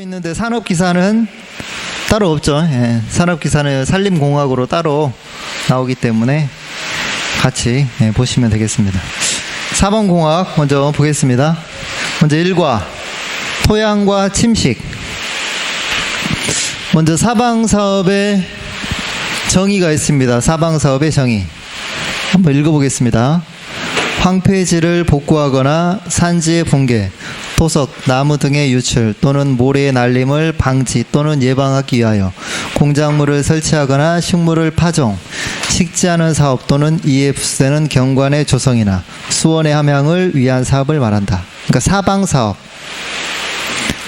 있는데 산업 기사는 따로 없죠. 예, 산업 기사는 산림 공학으로 따로 나오기 때문에 같이 예, 보시면 되겠습니다. 4번 공학 먼저 보겠습니다. 먼저 1과 토양과 침식. 먼저 사방 사업의 정의가 있습니다. 사방 사업의 정의. 한번 읽어보겠습니다. 황폐지를 복구하거나 산지의 붕괴, 토석, 나무 등의 유출 또는 모래의 날림을 방지 또는 예방하기 위하여 공작물을 설치하거나 식물을 파종, 식지하는 사업 또는 이에 부수되는 경관의 조성이나 수원의 함양을 위한 사업을 말한다. 그러니까 사방 사업.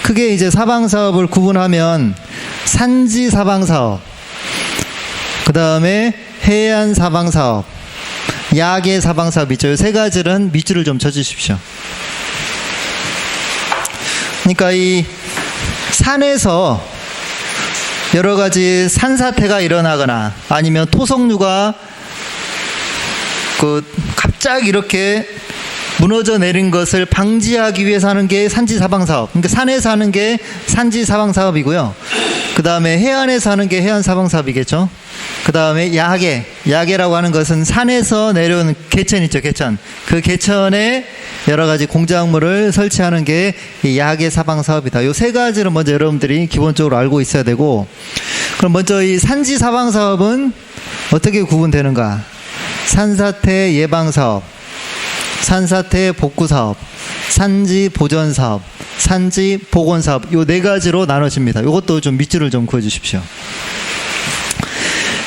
크게 이제 사방 사업을 구분하면 산지 사방 사업, 그 다음에 해안 사방 사업, 야계 사방 사업 있죠. 이 세 가지는 밑줄을 좀 쳐주십시오. 그러니까 이 산에서 여러 가지 산사태가 일어나거나 아니면 토성류가 그 갑자기 이렇게 무너져 내린 것을 방지하기 위해서 하는 게 산지 사방 사업. 그러니까 산에서 하는 게 산지 사방 사업이고요. 그 다음에 해안에서 하는 게 해안 사방 사업이겠죠. 그 다음에 야계, 야계라고 하는 것은 산에서 내려오는 개천 있죠, 개천. 그 개천에 여러 가지 공작물을 설치하는 게 이 야계 사방 사업이다. 요 세 가지를 먼저 여러분들이 기본적으로 알고 있어야 되고, 그럼 먼저 이 산지 사방 사업은 어떻게 구분되는가? 산사태 예방 사업, 산사태 복구 사업, 산지 보전 사업, 산지 복원 사업 요 네 가지로 나눠집니다. 이것도 좀 밑줄을 좀 그어 주십시오.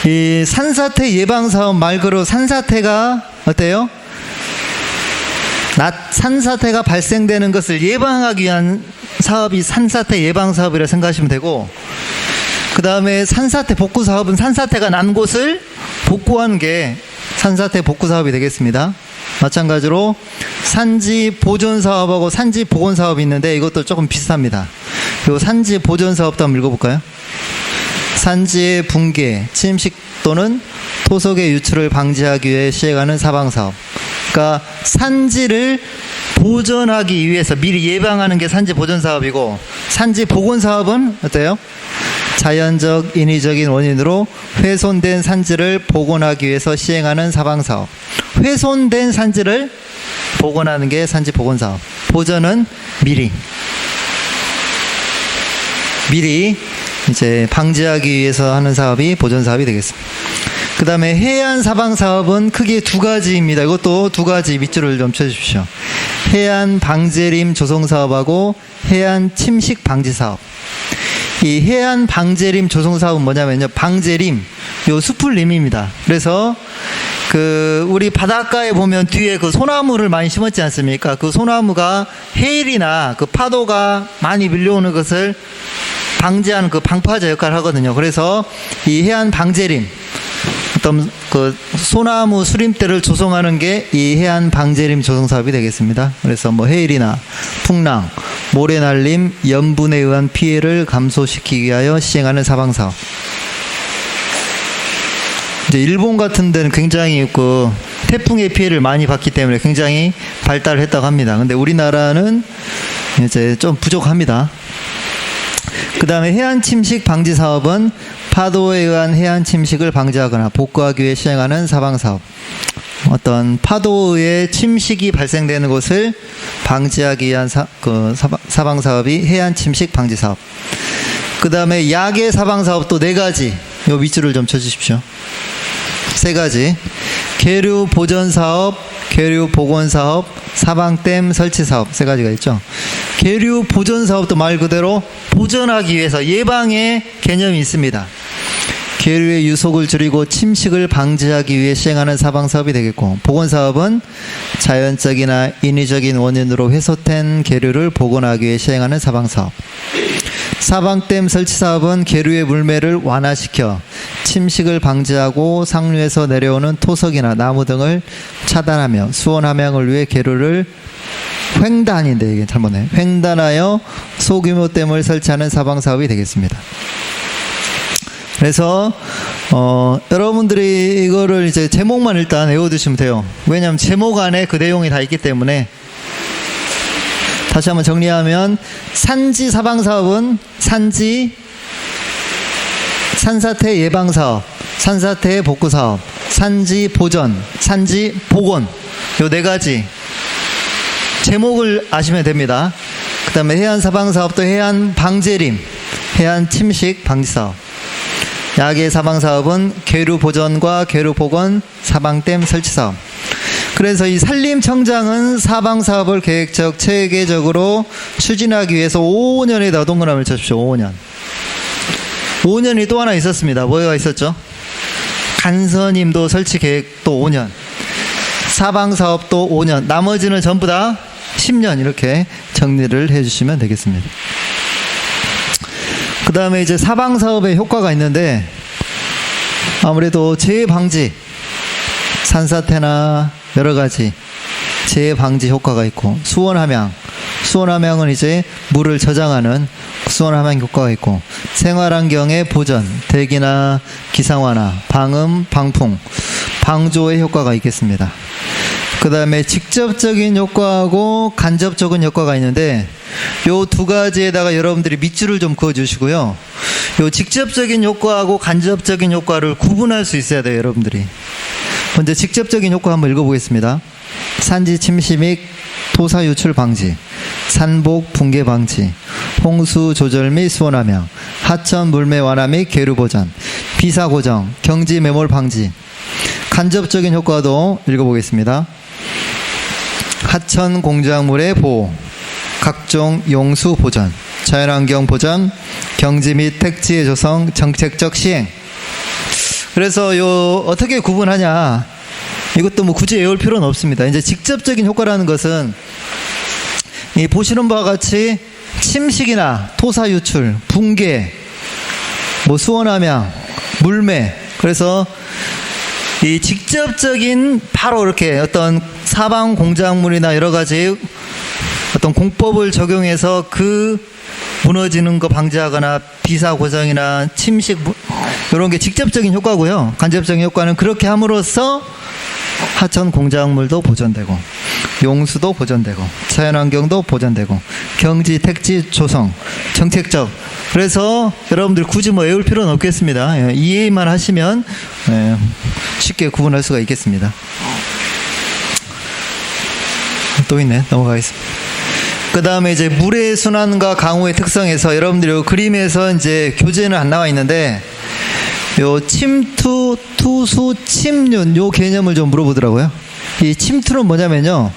이 산사태 예방 사업 말 그대로 산사태가 어때요? 낮 산사태가 발생되는 것을 예방하기 위한 사업이 산사태 예방 사업이라 생각하시면 되고 그 다음에 산사태 복구 사업은 산사태가 난 곳을 복구하는 게 산사태 복구 사업이 되겠습니다. 마찬가지로 산지 보존 사업하고 산지 복원 사업이 있는데 이것도 조금 비슷합니다. 요 산지 보존 사업도 한번 읽어볼까요? 산지의 붕괴, 침식 또는 토속의 유출을 방지하기 위해 시행하는 사방 사업. 그러니까 산지를 보존하기 위해서 미리 예방하는 게 산지 보존 사업이고 산지 복원 사업은 어때요? 자연적 인위적인 원인으로 훼손된 산지를 복원하기 위해서 시행하는 사방 사업. 훼손된 산지를 복원하는 게 산지 복원 사업. 보존은 미리 미리 이제 방지하기 위해서 하는 사업이 보존 사업이 되겠습니다. 그 다음에 해안 사방 사업은 크게 두 가지입니다. 이것도 두 가지 밑줄을 좀 쳐주십시오. 해안 방제림 조성 사업하고 해안 침식 방지 사업. 이 해안 방제림 조성 사업은 뭐냐면요. 방제림, 요 수풀림입니다. 그래서 그 우리 바닷가에 보면 뒤에 그 소나무를 많이 심었지 않습니까? 그 소나무가 해일이나 그 파도가 많이 밀려오는 것을 방지하는 그 방파제 역할을 하거든요. 그래서 이 해안 방제림 어떤 그 소나무 수림대를 조성하는 게 이 해안 방제림 조성 사업이 되겠습니다. 그래서 뭐 해일이나 풍랑, 모래 날림, 염분에 의한 피해를 감소시키기 위하여 시행하는 사방 사업. 이제 일본 같은 데는 굉장히 그 태풍의 피해를 많이 받기 때문에 굉장히 발달을 했다고 합니다. 근데 우리나라는 이제 좀 부족합니다. 그 다음에 해안 침식 방지 사업은 파도에 의한 해안 침식을 방지하거나 복구하기 위해 시행하는 사방 사업. 어떤 파도의 침식이 발생되는 곳을 방지하기 위한 사, 그 사방, 사업이 해안 침식 방지 사업. 그 다음에 야계 사방 사업도 네 가지. 요 밑줄을 좀 쳐주십시오. 세 가지. 계류 보전 사업, 계류 복원 사업, 사방댐 설치 사업 세 가지가 있죠. 계류 보전 사업도 말 그대로 보전하기 위해서 예방의 개념이 있습니다. 계류의 유속을 줄이고 침식을 방지하기 위해 시행하는 사방 사업이 되겠고 복원 사업은 자연적이나 인위적인 원인으로 회수된 계류를 복원하기 위해 시행하는 사방 사업. 사방댐 설치 사업은 계류의 물매를 완화시켜 침식을 방지하고 상류에서 내려오는 토석이나 나무 등을 차단하며 수원 함양을 위해 계류를 횡단인데 이게 잘못네 횡단하여 소규모 댐을 설치하는 사방 사업이 되겠습니다. 그래서 어, 여러분들이 이거를 이제 제목만 일단 외워두시면 돼요. 왜냐하면 제목 안에 그 내용이 다 있기 때문에 다시 한번 정리하면 산지 사방 사업은 산지 산사태 예방 사업, 산사태 복구 사업, 산지 보전, 산지 복원 요 네 가지 제목을 아시면 됩니다. 그다음에 해안 사방 사업도 해안 방제림, 해안 침식 방지 사업. 야계 사방 사업은 계류 보전과 계류 복원 사방댐 설치 사업. 그래서 이 산림청장은 사방 사업을 계획적 체계적으로 추진하기 위해서 5년에다 동그라미를 쳐주십시오. 5년. 5년이 또 하나 있었습니다. 뭐가 있었죠? 간선임도 설치 계획도 5년. 사방 사업도 5년. 나머지는 전부 다 10년 이렇게 정리를 해 주시면 되겠습니다. 그 다음에 이제 사방 사업의 효과가 있는데 아무래도 재해 방지, 산사태나 여러 가지 재해 방지 효과가 있고 수원 함양, 수원 함양은 이제 물을 저장하는 수원 함양 효과가 있고 생활 환경의 보전, 대기나 기상완화, 방음, 방풍, 방조의 효과가 있겠습니다. 그 다음에 직접적인 효과하고 간접적인 효과가 있는데 요 두 가지에다가 여러분들이 밑줄을 좀 그어 주시고요. 요 직접적인 효과하고 간접적인 효과를 구분할 수 있어야 돼요, 여러분들이. 먼저 직접적인 효과 한번 읽어보겠습니다. 산지 침식 및 토사 유출 방지, 산복 붕괴 방지, 홍수 조절 및 수원 함양, 하천 물매 완화 및 계류 보전, 비사 고정, 경지 매몰 방지. 간접적인 효과도 읽어보겠습니다. 하천 공작물의 보호, 각종 용수 보전, 자연환경 보전, 경지 및 택지의 조성, 정책적 시행. 그래서 요 어떻게 구분하냐? 이것도 뭐 굳이 외울 필요는 없습니다. 이제 직접적인 효과라는 것은 이 보시는 바와 같이 침식이나 토사 유출, 붕괴, 뭐 수원함양, 물매. 그래서 이 직접적인 바로 이렇게 어떤 사방 공작물이나 여러 가지 어떤 공법을 적용해서 그 무너지는 거 방지하거나 비사 고정이나 침식 무- 이런 게 직접적인 효과고요. 간접적인 효과는 그렇게 함으로써 하천 공작물도 보존되고 용수도 보존되고 자연환경도 보존되고 경지 택지 조성 정책적 그래서 여러분들 굳이 뭐 외울 필요는 없겠습니다. 예, 이해만 하시면 예, 쉽게 구분할 수가 있겠습니다. 또 있네. 넘어가겠습니다. 그 다음에 이제 물의 순환과 강우의 특성에서 여러분들이 요 그림에서 이제 교재는 안 나와 있는데 요 침투, 투수, 침륜 요 개념을 좀 물어보더라고요. 이 침투는 뭐냐면요.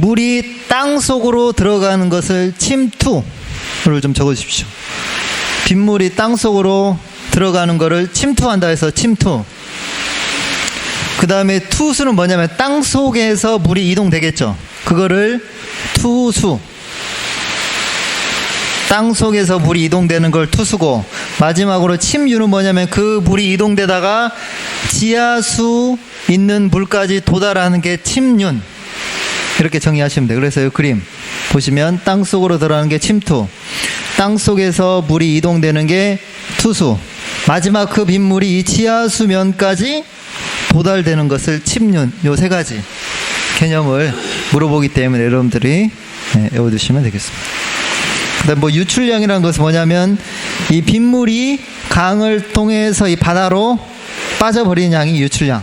물이 땅 속으로 들어가는 것을 침투를 좀 적어 주십시오. 빗물이 땅 속으로 들어가는 거를 침투한다 해서 침투. 그 다음에 투수는 뭐냐면 땅 속에서 물이 이동되겠죠. 그거를 투수. 땅 속에서 물이 이동되는 걸 투수고 마지막으로 침유는 뭐냐면 그 물이 이동되다가 지하수 있는 물까지 도달하는 게 침윤. 이렇게 정의하시면 돼요. 그래서 이 그림 보시면 땅 속으로 들어가는 게 침투. 땅 속에서 물이 이동되는 게 투수. 마지막 그 빗물이 이 지하 수면까지 도달되는 것을 침륜. 요 세 가지 개념을 물어보기 때문에 여러분들이 네, 외워두시면 되겠습니다. 그다음 뭐 유출량이라는 것은 뭐냐면 이 빗물이 강을 통해서 이 바다로 빠져버리는 양이 유출량.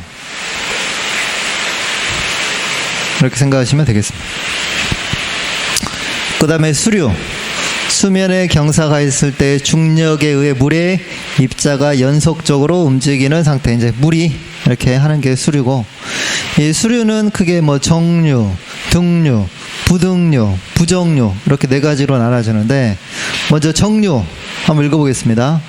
이렇게 생각하시면 되겠습니다. 그 다음에 수류. 수면에 경사가 있을 때 중력에 의해 물의 입자가 연속적으로 움직이는 상태. 이제 물이 이렇게 하는 게 수류고, 이 수류는 크게 뭐 정류, 등류, 부등류, 부정류 이렇게 네 가지로 나눠지는데 먼저 정류 한번 읽어보겠습니다.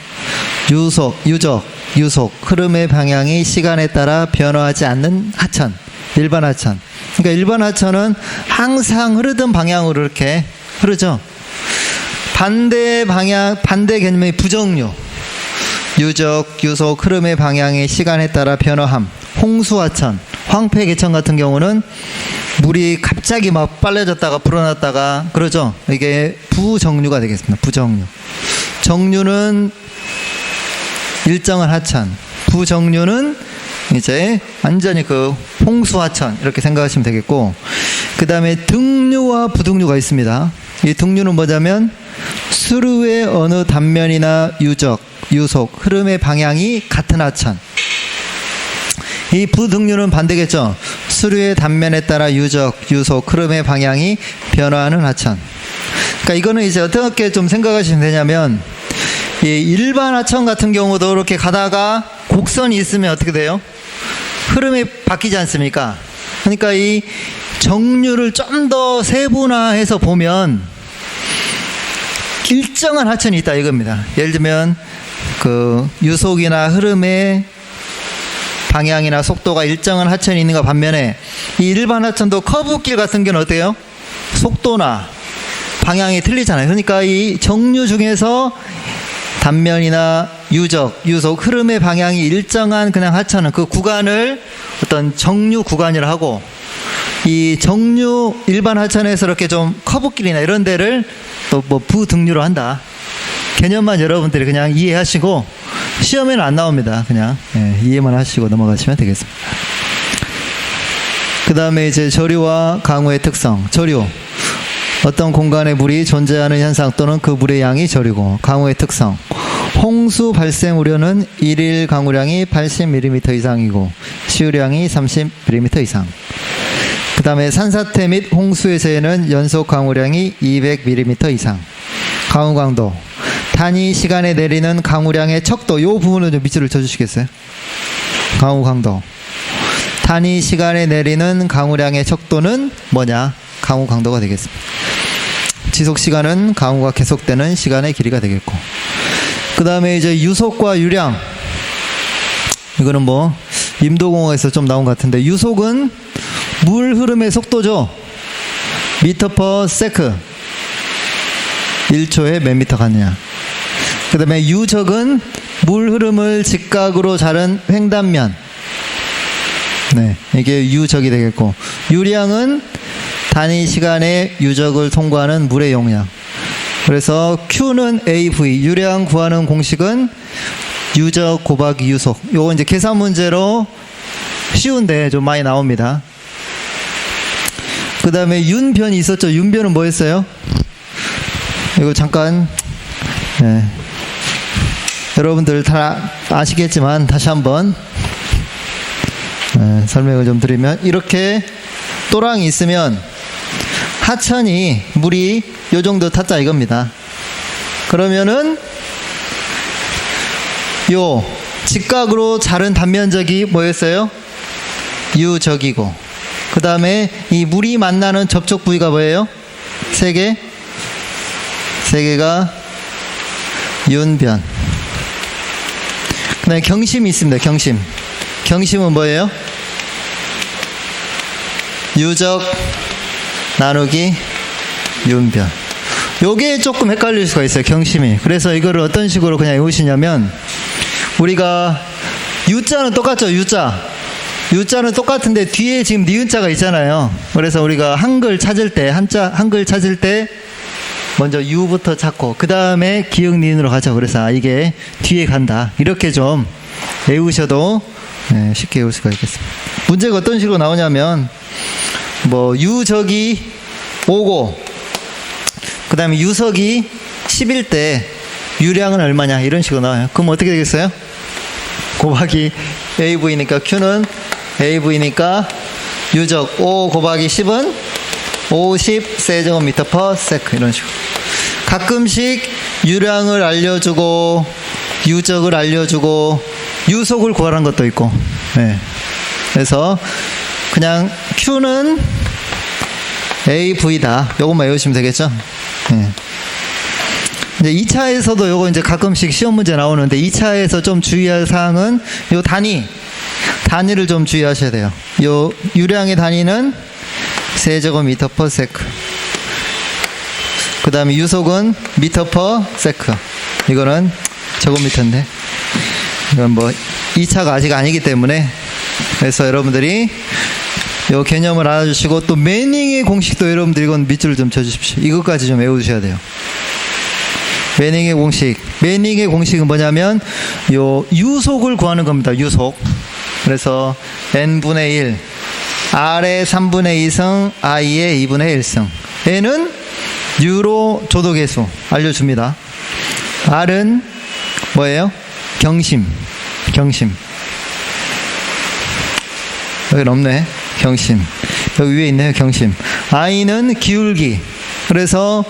유속, 유적, 유속, 흐름의 방향이 시간에 따라 변화하지 않는 하천, 일반 하천. 그러니까 일반 하천은 항상 흐르던 방향으로 이렇게 흐르죠. 반대 방향, 반대 개념의 부정류. 유적, 유속, 흐름의 방향이 시간에 따라 변화함. 홍수하천, 황폐계천 같은 경우는 물이 갑자기 막 빨라졌다가 불어났다가 그러죠. 이게 부정류가 되겠습니다. 부정류. 정류는 일정한 하천. 부정류는 이제 완전히 그 홍수 하천 이렇게 생각하시면 되겠고 그 다음에 등류와 부등류가 있습니다. 이 등류는 뭐냐면 수류의 어느 단면이나 유적, 유속, 흐름의 방향이 같은 하천. 이 부등류는 반대겠죠. 수류의 단면에 따라 유적, 유속, 흐름의 방향이 변화하는 하천. 그러니까 이거는 이제 어떻게 좀 생각하시면 되냐면 이 일반 하천 같은 경우도 이렇게 가다가 곡선이 있으면 어떻게 돼요? 흐름이 바뀌지 않습니까? 그러니까 이 정류를 좀 더 세분화해서 보면 일정한 하천이 있다 이겁니다. 예를 들면 그 유속이나 흐름의 방향이나 속도가 일정한 하천이 있는가 반면에 이 일반 하천도 커브길 같은 경우는 어때요? 속도나 방향이 틀리잖아요. 그러니까 이 정류 중에서 단면이나 유적, 유속, 흐름의 방향이 일정한 그냥 하천은 그 구간을 어떤 정류 구간이라 하고 이 정류 일반 하천에서 이렇게 좀 커브길이나 이런 데를 또 뭐 부등류로 한다. 개념만 여러분들이 그냥 이해하시고 시험에는 안 나옵니다. 그냥 예, 이해만 하시고 넘어가시면 되겠습니다. 그 다음에 이제 저류와 강우의 특성. 저류. 어떤 공간에 물이 존재하는 현상 또는 그 물의 양이 저류고 강우의 특성. 홍수 발생 우려는 일일 강우량이 80mm 이상이고 시우량이 30mm 이상. 그 다음에 산사태 및 홍수의 재해는 연속 강우량이 200mm 이상. 강우 강도. 단위 시간에 내리는 강우량의 척도. 요 부분은 좀 밑줄을 쳐주시겠어요? 강우 강도. 단위 시간에 내리는 강우량의 척도는 뭐냐? 강우 강도가 되겠습니다. 지속 시간은 강우가 계속되는 시간의 길이가 되겠고. 그 다음에 이제 유속과 유량. 이거는 뭐, 임도공학에서 좀 나온 것 같은데, 유속은 물 흐름의 속도죠. 미터 퍼 세크. 1초에 몇 미터 갔느냐. 그 다음에 유적은 물 흐름을 직각으로 자른 횡단면. 네, 이게 유적이 되겠고. 유량은 단위 시간에 유적을 통과하는 물의 용량. 그래서 Q는 AV, 유량 구하는 공식은 유적 곱하기 유속. 요거 이제 계산 문제로 쉬운데 좀 많이 나옵니다. 그 다음에 윤변이 있었죠. 윤변은 뭐였어요? 이거 잠깐, 네. 여러분들 다 아시겠지만 다시 한번 네, 설명을 좀 드리면 이렇게 또랑이 있으면 하천이 물이 요 정도 탔다 이겁니다. 그러면은 요 직각으로 자른 단면적이 뭐였어요? 유적이고 그 다음에 이 물이 만나는 접촉 부위가 뭐예요? 세 개? 세 개가 윤변. 그 다음에 경심이 있습니다. 경심. 경심은 뭐예요? 유적 나누기 윤변. 요게 조금 헷갈릴 수가 있어요. 경심이. 그래서 이거를 어떤 식으로 그냥 외우시냐면 우리가 U자는 똑같죠. U자. U자는 똑같은데 뒤에 지금 니은자가 있잖아요. 그래서 우리가 한글 찾을 때 한자 한글 찾을 때 먼저 U부터 찾고 그 다음에 기역 니은으로 가죠. 그래서 아, 이게 뒤에 간다. 이렇게 좀 외우셔도 네, 쉽게 외울 수가 있겠습니다. 문제가 어떤 식으로 나오냐면 뭐 유적이 5고 그 다음에 유석이 10일 때 유량은 얼마냐 이런 식으로 나와요. 그럼 어떻게 되겠어요? 곱하기 AV니까 Q는 AV니까 유적 5 곱하기 10은 50 세제곱미터 퍼 세크 이런 식으로 가끔씩 유량을 알려주고 유적을 알려주고 유속을 구하라는 것도 있고 네. 그래서 그냥 Q는 AV다 요것만 외우시면 되겠죠 네. 이제 2차에서도 요거 이제 가끔씩 시험 문제 나오는데 2차에서 좀 주의할 사항은 요 단위 단위를 좀 주의하셔야 돼요. 요 유량의 단위는 세제곱미터 퍼 세크. 그 다음에 유속은 미터 퍼 세크. 이거는 제곱미터인데. 이건 뭐 2차가 아직 아니기 때문에 그래서 여러분들이 요 개념을 알아주시고 또 매닝의 공식도 여러분들이 이건 밑줄을 좀 쳐주십시오. 이것까지 좀 외워주셔야 돼요. 매닝의 공식. 매닝의 공식은 뭐냐면 요 유속을 구하는 겁니다. 유속. 그래서 n분의 1 R의 3분의 2승, I의 2분의 1승. N은 유로 조도계수 알려줍니다. R은 뭐예요? 경심. 경심. 여기 없네. 경심. 여기 위에 있네요. 경심. I는 기울기. 그래서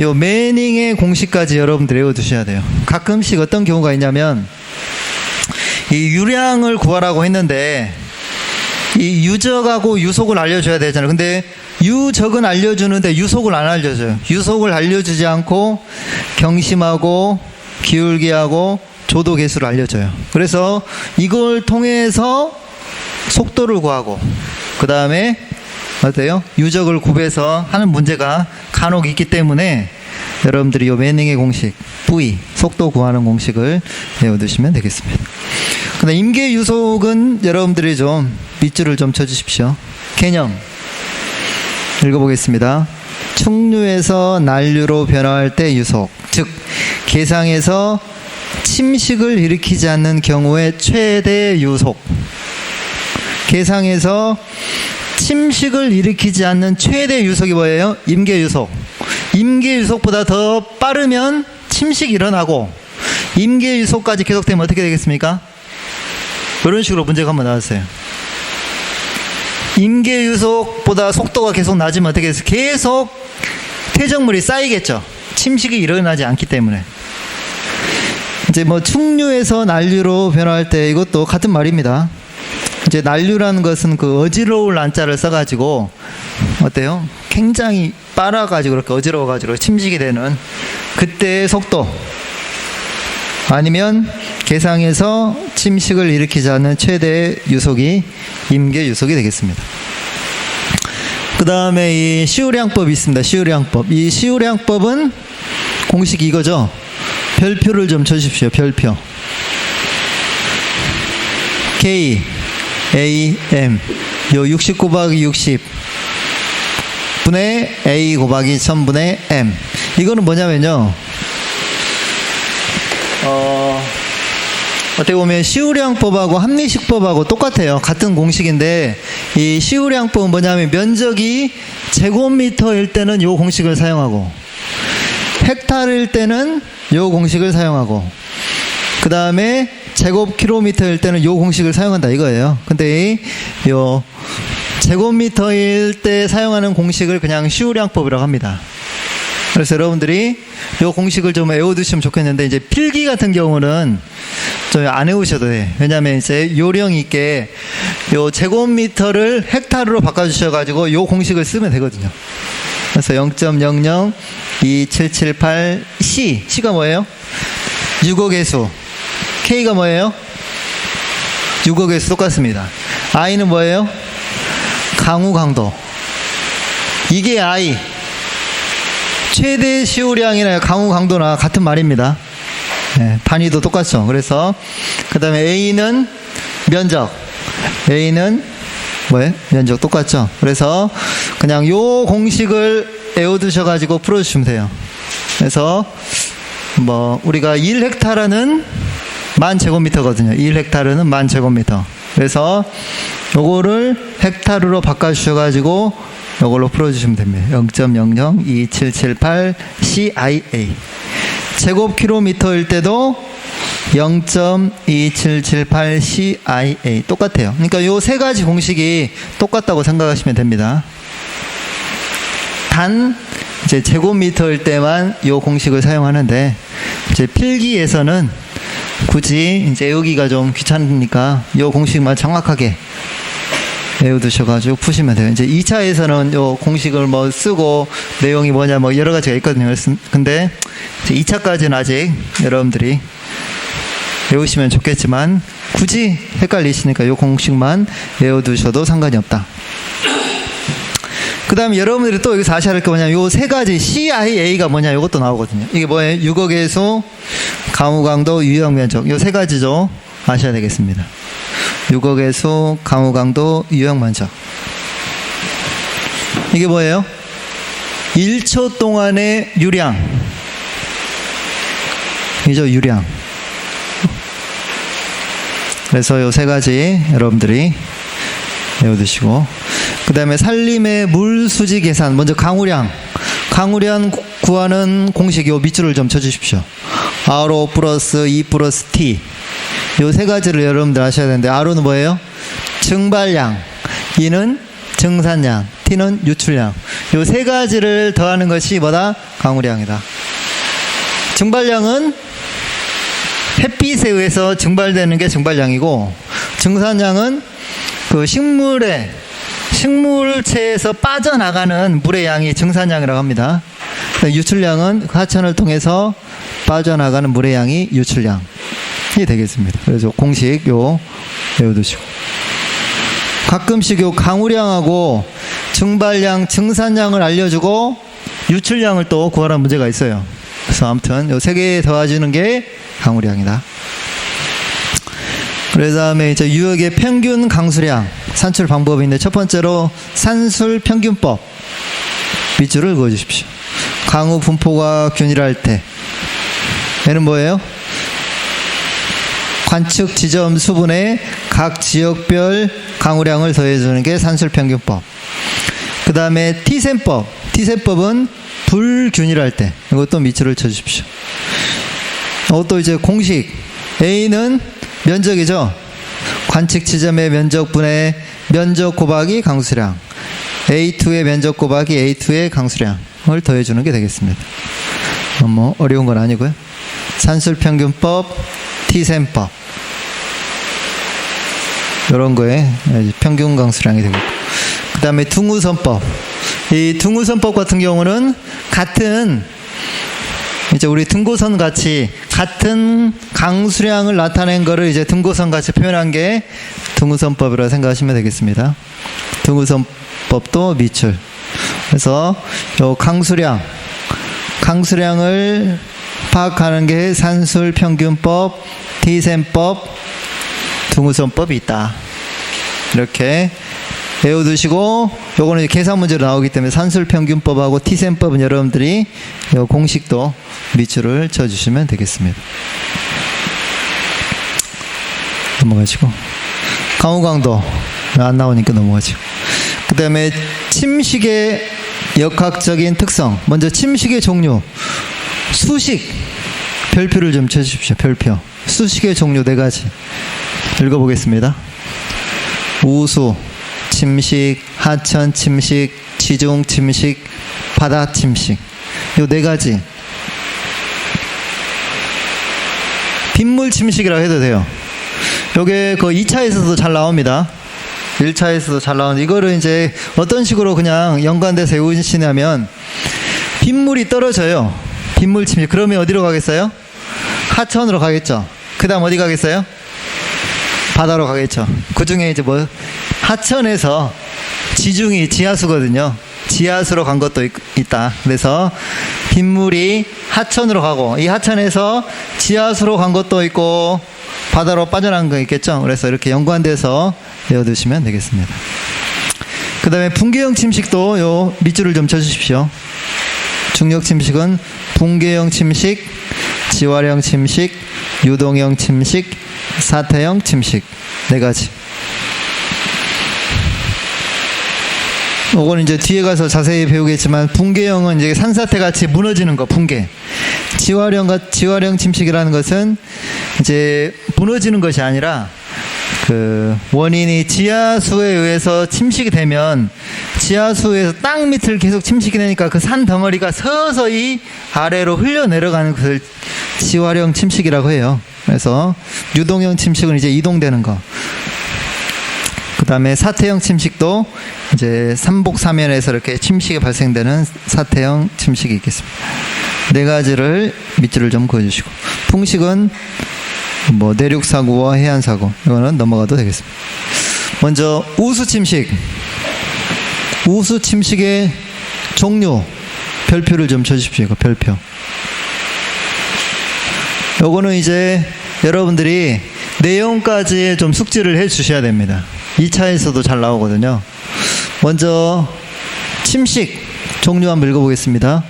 요 매닝의 공식까지 여러분들 외워두셔야 돼요. 가끔씩 어떤 경우가 있냐면 이 유량을 구하라고 했는데 이 유적하고 유속을 알려줘야 되잖아요. 근데 유적은 알려주는데 유속을 안 알려줘요. 유속을 알려주지 않고 경심하고 기울기하고 조도 개수를 알려줘요. 그래서 이걸 통해서 속도를 구하고 그 다음에 어때요? 유적을 굽해서 하는 문제가 간혹 있기 때문에 여러분들이 이 매닝의 공식 V 속도 구하는 공식을 외워두시면 되겠습니다. 근데 임계 유속은 여러분들이 좀 밑줄을 좀 쳐주십시오. 개념 읽어보겠습니다. 충류에서 난류로 변화할 때 유속, 즉 계상에서 침식을 일으키지 않는 경우의 최대 유속. 계상에서 침식을 일으키지 않는 최대 유속이 뭐예요? 임계 유속. 임계 유속보다 더 빠르면 침식이 일어나고 임계 유속까지 계속되면 어떻게 되겠습니까? 이런 식으로 문제가 한번 나왔어요. 임계 유속보다 속도가 계속 낮으면 어떻게 돼서 계속 퇴적물이 쌓이겠죠. 침식이 일어나지 않기 때문에. 이제 뭐 충류에서 난류로 변화할 때 이것도 같은 말입니다. 이제 난류라는 것은 그 어지러울 난자를 써가지고 어때요? 굉장히 빨아가지고 그렇게 어지러워가지고 침식이 되는 그때의 속도 아니면 계상에서 침식을 일으키지 않는 최대의 유속이 임계 유속이 되겠습니다. 그 다음에 이 시우량법이 있습니다. 시우량법. 이 시우량법은 공식이 이거죠. 별표를 좀 쳐주십시오. 별표. K, A, M. 요 60 곱하기 60. 분의 A 곱하기 1000분의 M. 이거는 뭐냐면요. 어, 어떻게 보면 시우량법하고 합리식법하고 똑같아요. 같은 공식인데 이 시우량법은 뭐냐면 면적이 제곱미터일 때는 요 공식을 사용하고 헥타르일 때는 요 공식을 사용하고 그 다음에 제곱킬로미터일 때는 요 공식을 사용한다 이거예요. 근데 이요 제곱미터일 때 사용하는 공식을 그냥 시우량법이라고 합니다. 그래서 여러분들이 요 공식을 좀 외워두시면 좋겠는데 이제 필기 같은 경우는 좀안 외우셔도 돼. 왜냐하면 이제 요령 있게 요 제곱미터를 헥타르로 바꿔주셔가지고 요 공식을 쓰면 되거든요. 그래서 0.002778 C C가 뭐예요? 유곡의 수. K가 뭐예요? 유곡의 수 똑같습니다. I는 뭐예요? 강우 강도. 이게 I. 최대 시우량이나 강우 강도나 같은 말입니다. 네, 단위도 똑같죠. 그래서 그 다음에 A는 면적. A는 뭐예요? 면적 똑같죠. 그래서 그냥 요 공식을 외워두셔가지고 풀어주시면 돼요. 그래서 뭐 우리가 1헥타르는 만 제곱미터거든요. 1헥타르는 만 제곱미터. 그래서 요거를 헥타르로 바꿔주셔가지고 요걸로 풀어주시면 됩니다. 0.002778 CIA. 제곱킬로미터일 때도 0.2778 CIA 똑같아요. 그러니까 요 세 가지 공식이 똑같다고 생각하시면 됩니다. 단 이제 제곱미터일 때만 요 공식을 사용하는데 이제 필기에서는 굳이 이제 외우기가 좀 귀찮으니까 요 공식만 정확하게 외워두셔가지고 푸시면 돼요. 이제 2차에서는 요 공식을 뭐 쓰고 내용이 뭐냐 뭐 여러 가지가 있거든요. 근데 2차까지는 아직 여러분들이 외우시면 좋겠지만 굳이 헷갈리시니까 요 공식만 외워두셔도 상관이 없다. 그 다음에 여러분들이 또 여기서 아셔야 할 게 뭐냐면 요세 가지 CIA가 뭐냐 이것도 나오거든요. 이게 뭐예요? 유곡계수, 강우강도, 유형면적 요 세 가지죠. 아셔야 되겠습니다. 유곡계수, 강우강도, 유형면적 이게 뭐예요? 1초 동안의 유량. 이죠 유량. 그래서 요 세 가지 여러분들이 외워두시고. 그 다음에 살림의 물 수지 계산. 먼저 강우량. 강우량 구- 구하는 공식 요 밑줄을 좀 쳐주십시오 RO 플러스 E 플러스 T 요 세 가지를 여러분들 아셔야 되는데 R은 뭐예요? 증발량 E는 증산량 T는 유출량 요 세 가지를 더하는 것이 뭐다? 강우량이다 증발량은 햇빛에 의해서 증발되는 게 증발량이고 증산량은 그 식물의 식물체에서 빠져나가는 물의 양이 증산량이라고 합니다. 유출량은 하천을 통해서 빠져나가는 물의 양이 유출량이 되겠습니다. 그래서 공식 요 외워두시고 가끔씩 요 강우량하고 증발량, 증산량을 알려주고 유출량을 또 구하라는 문제가 있어요. 그래서 아무튼 요 세 개 더해주는 게 강우량이다. 그 다음에 이제 유역의 평균 강수량 산출 방법인데 첫 번째로 산술 평균법 밑줄을 그어주십시오. 강우 분포가 균일할 때 얘는 뭐예요? 관측 지점 수분에 각 지역별 강우량을 더해주는 게 산술 평균법. 그 다음에 T셈법. T셈법은 불균일할 때 이것도 밑줄을 쳐주십시오. 이것도 이제 공식 A는 면적이죠. 관측 지점의 면적분의 면적 곱하기 강수량. A2의 면적 곱하기 A2의 강수량을 더해주는 게 되겠습니다. 뭐 어려운 건 아니고요. 산술 평균법, T셈법 이런 거에 평균 강수량이 되고 그 다음에 둥우선법 이 둥우선법 같은 경우는 같은 이제 우리 등고선 같이 같은 강수량을 나타낸 거를 이제 등고선 같이 표현한 게 등우선법이라고 생각하시면 되겠습니다. 등우선법도 밑줄. 그래서 요 강수량, 강수량을 파악하는 게 산술 평균법, T셈법, 등우선법이 있다. 이렇게 외워두시고 요거는 계산 문제로 나오기 때문에 산술 평균법하고 T셈법은 여러분들이 요 공식도 밑줄을 쳐주시면 되겠습니다. 넘어가시고 강우강도 안 나오니까 넘어가죠. 그 다음에 침식의 역학적인 특성 먼저 침식의 종류 수식 별표를 좀 쳐주십시오. 별표 수식의 종류 네 가지 읽어보겠습니다. 우수, 침식, 하천 침식, 지중 침식, 바다 침식. 요 네 가지. 빗물 침식이라고 해도 돼요. 요게 그 2차에서도 잘 나옵니다. 1차에서도 잘 나오는데 이거를 이제 어떤 식으로 그냥 연관돼서 외우시냐면 빗물이 떨어져요. 빗물 침식. 그러면 어디로 가겠어요? 하천으로 가겠죠. 그 다음 어디 가겠어요? 바다로 가겠죠. 그 중에 이제 뭐 하천에서 지중이 지하수거든요. 지하수로 간 것도 있, 있다. 그래서 빗물이 하천으로 가고 이 하천에서 지하수로 간 것도 있고 바다로 빠져나간 거 있겠죠. 그래서 이렇게 연관돼서 외워두시면 되겠습니다. 그 다음에 붕괴형 침식도 요 밑줄을 좀 쳐주십시오. 중력 침식은 붕괴형 침식, 지활형 침식, 유동형 침식, 사태형 침식 네 가지. 이거는 이제 뒤에 가서 자세히 배우겠지만 붕괴형은 이제 산사태 같이 무너지는 거 붕괴. 지활형 같 지활형 침식이라는 것은 이제 무너지는 것이 아니라 그 원인이 지하수에 의해서 침식이 되면 지하수에서 땅 밑을 계속 침식이 되니까 그 산 덩어리가 서서히 아래로 흘려 내려가는 것을 지활형 침식이라고 해요. 그래서 유동형 침식은 이제 이동되는 거. 그 다음에 사태형 침식도 이제 삼복사면에서 이렇게 침식이 발생되는 사태형 침식이 있겠습니다. 네 가지를 밑줄을 좀 그어주시고 풍식은 뭐 내륙 사고와 해안 사고 이거는 넘어가도 되겠습니다. 먼저 우수 침식 우수 침식의 종류 별표를 좀 쳐주십시오. 이거 별표. 요거는 이제 여러분들이 내용까지 좀 숙지를 해 주셔야 됩니다. 2차에서도 잘 나오거든요. 먼저 침식 종류 한번 읽어보겠습니다.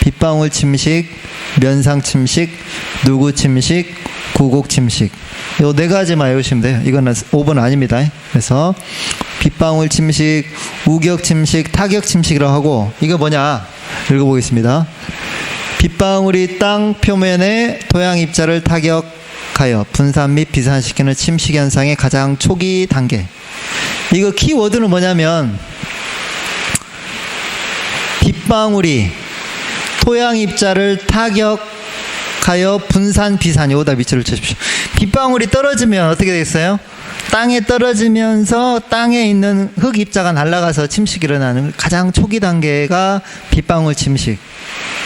빗방울 침식, 면상 침식, 누구 침식, 구곡 침식. 요 네 가지만 외우시면 돼요. 이거는 5번 아닙니다. 그래서 빗방울 침식, 우격 침식, 타격 침식이라고 하고 이거 뭐냐? 읽어보겠습니다. 빗방울이 땅 표면에 토양 입자를 타격하여 분산 및 비산시키는 침식 현상의 가장 초기 단계. 이거 키워드는 뭐냐면 빗방울이 토양 입자를 타격 하여 분산 비산 여기다 밑줄을 쳐주십시오. 빗방울이 떨어지면 어떻게 되겠어요? 땅에 떨어지면서 땅에 있는 흙 입자가 날아가서 침식이 일어나는 가장 초기 단계가 빗방울 침식,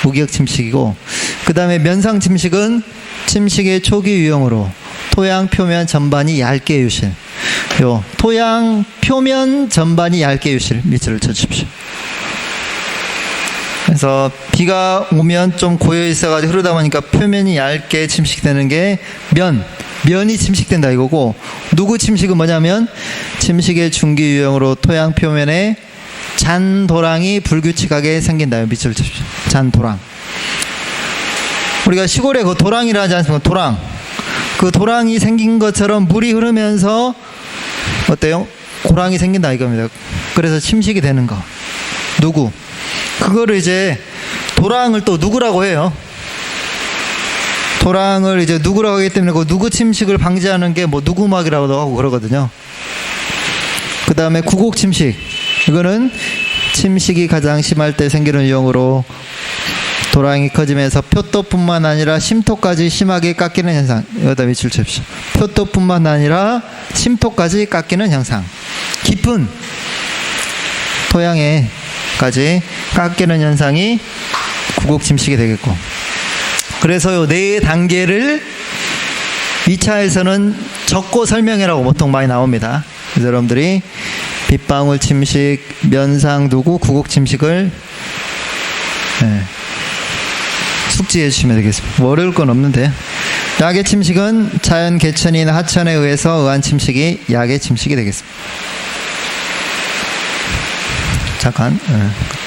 무기력 침식이고 그 다음에 면상 침식은 침식의 초기 유형으로 토양 표면 전반이 얇게 유실. 요 토양 표면 전반이 얇게 유실 밑줄을 쳐주십시오. 그래서 비가 오면 좀 고여 있어가지고 흐르다 보니까 표면이 얇게 침식되는 게 면, 면이 침식된다 이거고 누구 침식은 뭐냐면 침식의 중기 유형으로 토양 표면에 잔 도랑이 불규칙하게 생긴다요 밑줄 칩시오. 잔 도랑. 우리가 시골에 그 도랑이라 하지 않습니까? 도랑. 그 도랑이 생긴 것처럼 물이 흐르면서 어때요? 고랑이 생긴다 이겁니다. 그래서 침식이 되는 거. 누구? 그거를 이제 도랑을 또 누구라고 해요. 도랑을 이제 누구라고 하기 때문에 그 누구 침식을 방지하는 게 뭐 누구막이라고도 하고 그러거든요. 그 다음에 구곡 침식. 이거는 침식이 가장 심할 때 생기는 유형으로 도랑이 커지면서 표토뿐만 아니라 심토까지 심하게 깎이는 현상. 여기다 밑줄 칩시오. 표토뿐만 아니라 심토까지 깎이는 현상. 깊은 토양에 까지 깎이는 현상이 구곡 침식이 되겠고. 그래서 요네 단계를 2차에서는 적고 설명이라고 보통 많이 나옵니다. 그래서 여러분들이 빗방울 침식, 면상 두구, 구곡 침식을 예, 숙지해 주시면 되겠습니다. 뭐 어려울 건 없는데. 약의 침식은 자연 개천이나 하천에 의해서 의한 침식이 약의 침식이 되겠습니다. 잠깐. 예.